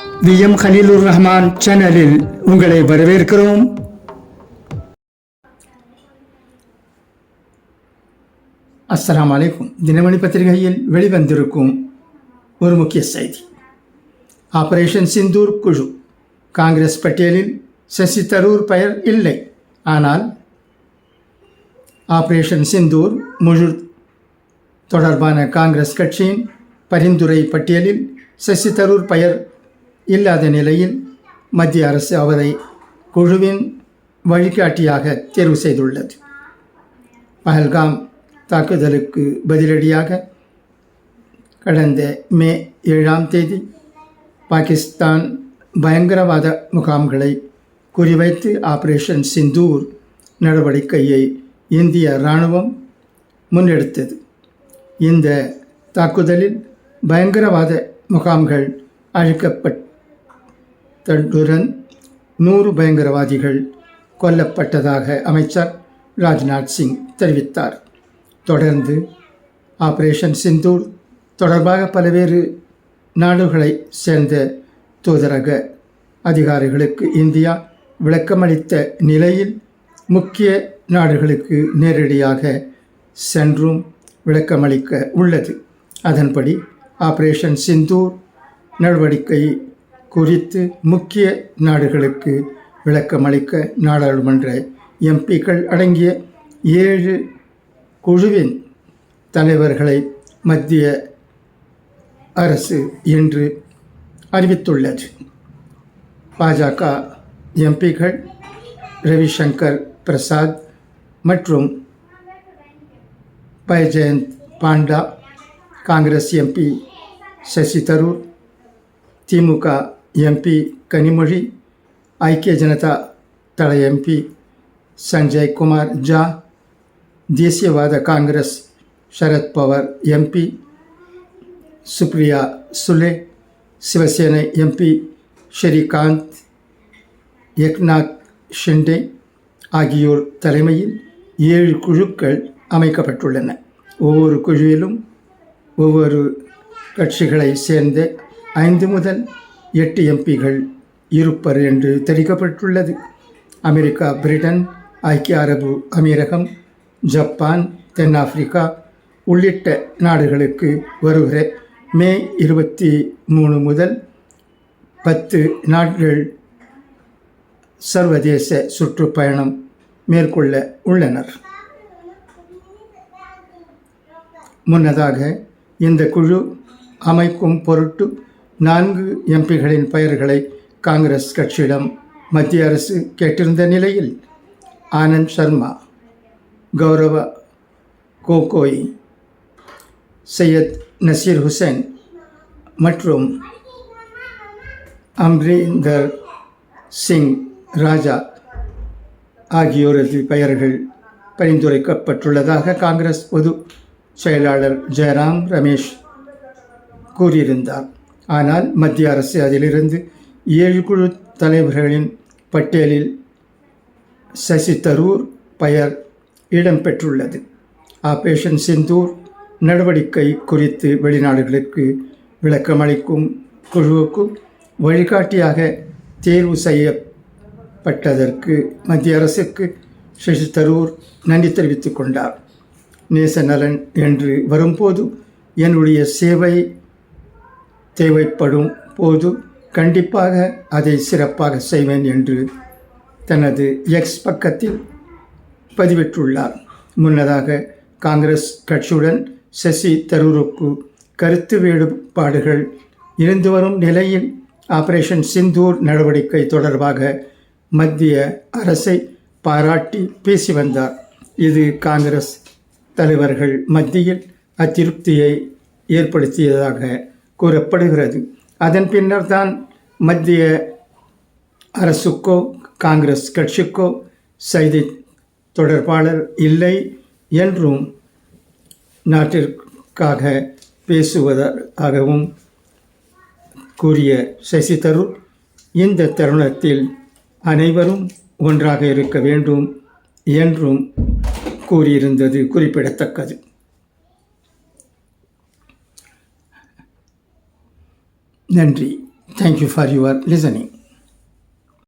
V M Khaleelur Rahman சேனலில் உங்களை வரவேற்கிறோம். அஸ்லாம் அலைக்கும். தினமணி பத்திரிகையில் வெளிவந்திருக்கும் ஒரு முக்கிய செய்தி. ஆபரேஷன் சிந்தூர் குழு. காங்கிரஸ் பட்டியலில் சசி தரூர் பெயர் இல்லை. ஆனால் ஆபரேஷன் சிந்தூர் முழு தொடர்பான காங்கிரஸ் கட்சியின் பரிந்துரை பட்டியலில் சசி தரூர் பெயர் இல்லாத நிலையில் மத்திய அரசு அவரை குழுவின் வழிகாட்டியாக தேர்வு செய்துள்ளது. பஹல்காம் தாக்குதலுக்கு பதிலடியாக கடந்த மே ஏழாம் தேதி பாகிஸ்தான் பயங்கரவாத முகாம்களை குறிவைத்து ஆபரேஷன் சிந்தூர் நடவடிக்கையை இந்திய இராணுவம் முன்னெடுத்தது. இந்த தாக்குதலில் பயங்கரவாத முகாம்கள் அழிக்கப்பட்டதுடன் நூறு பயங்கரவாதிகள் கொல்லப்பட்டதாக அமைச்சர் ராஜ்நாத் சிங் தெரிவித்தார். தொடர்ந்து ஆபரேஷன் சிந்தூர் தொடர்பாக பல்வேறு நாடுகளை சேர்ந்த தூதரக அதிகாரிகளுக்கு இந்தியா விளக்கமளித்த நிலையில் முக்கிய நாடுகளுக்கு நேரடியாக சென்றும் விளக்கமளிக்க உள்ளது. அதன்படி ஆபரேஷன் சிந்தூர் நடவடிக்கை குறித்து முக்கிய நாடுகளுக்கு விளக்கமளிக்க நாடாளுமன்ற எம்பிக்கள் அடங்கிய ஏழு குழுவின் தலைவர்களை மத்திய அரசு இன்று அறிவித்துள்ளது. பாஜக எம்பிக்கள் ரவிசங்கர் பிரசாத் மற்றும் பயஜயந்த் பாண்டா காங்கிரஸ் எம்பி சசி தரூர் திமுக எம்பி கனிமொழி ஐக்கிய ஜனதா தள எம்பி சஞ்சய் குமார் ஜா தேசியவாத காங்கிரஸ் சரத்பவார் எம்பி சுப்ரியா சுலே சிவசேனை எம்பி ஸ்ரீகாந்த் ஏக்நாத் ஷிண்டே ஆகியோர் தலைமையில் ஏழு குழுக்கள் அமைக்கப்பட்டுள்ளன. ஒவ்வொரு குழுவிலும் ஒவ்வொரு கட்சிகளை சேர்ந்து ஐந்து முதல் எட்டு எம்பிகள் இருப்பர் என்று தெரிவிக்கப்பட்டுள்ளது. அமெரிக்கா பிரிட்டன் ஐக்கிய அரபு அமீரகம் ஜப்பான் தென்னாப்பிரிக்கா உள்ளிட்ட நாடுகளுக்கு வருகிற மே இருபத்தி மூணு முதல் பத்து நாட்கள் சர்வதேச சுற்றுப்பயணம் மேற்கொள்ள உள்ளனர். முன்னதாக இந்த குழு அமைக்கும் பொருட்டு நான்கு எம்பிகளின் பெயர்களை காங்கிரஸ் கட்சியிடம் மத்திய அரசு கேட்டிருந்த நிலையில் ஆனந்த் சர்மா கௌரவ கோகோய் சையத் நசீர் ஹுசேன் மற்றும் அம்ரீந்தர் சிங் ராஜா ஆகியோரது பெயர்கள் பரிந்துரைக்கப்பட்டுள்ளதாக காங்கிரஸ் பொது செயலாளர் ஜெயராம் ரமேஷ் கூறியிருந்தார். ஆனால் மத்திய அரசு அதிலிருந்து ஏழு குழு தலைவர்களின் பட்டியலில் சசி தரூர் பெயர் இடம்பெற்றுள்ளது. ஆபரேஷன் சிந்தூர் நடவடிக்கை குறித்து வெளிநாடுகளுக்கு விளக்கமளிக்கும் குழுவுக்கும் வழிகாட்டியாக தேர்வு செய்யப்பட்டதற்கு மத்திய அரசுக்கு சசி தரூர் நன்றி தெரிவித்துக் கொண்டார். நேச நலன் என்று வரும்போது என்னுடைய சேவை தேவைப்படும் போது கண்டிப்பாக அதை சிறப்பாக செய்வேன் என்று தனது எக்ஸ் பக்கத்தில் பதிவிட்டுள்ளார். முன்னதாக காங்கிரஸ் கட்சியுடன் சசி தரூருக்கு கருத்து வேறுபாடுகள் இருந்து வரும் நிலையில் ஆபரேஷன் சிந்தூர் நடவடிக்கை தொடர்பாக மத்திய அரசை பாராட்டி பேசி வந்தார். இது காங்கிரஸ் தலைவர்கள் மத்தியில் அதிருப்தியை ஏற்படுத்தியதாக கூறப்படுகிறது. அதன் பின்னர் தான் மத்திய அரசுக்கோ காங்கிரஸ் கட்சிக்கோ செய்தி தொடர்பாளர் இல்லை என்றும் நாட்டிற்காக பேசுவதாகவும் கூறிய சசி தரூர் இந்த தருணத்தில் அனைவரும் ஒன்றாக இருக்க வேண்டும் என்றும் கூறியிருந்தது குறிப்பிடத்தக்கது. நன்றி தேங்க்யூ ஃபார் யுவர் லிசனிங்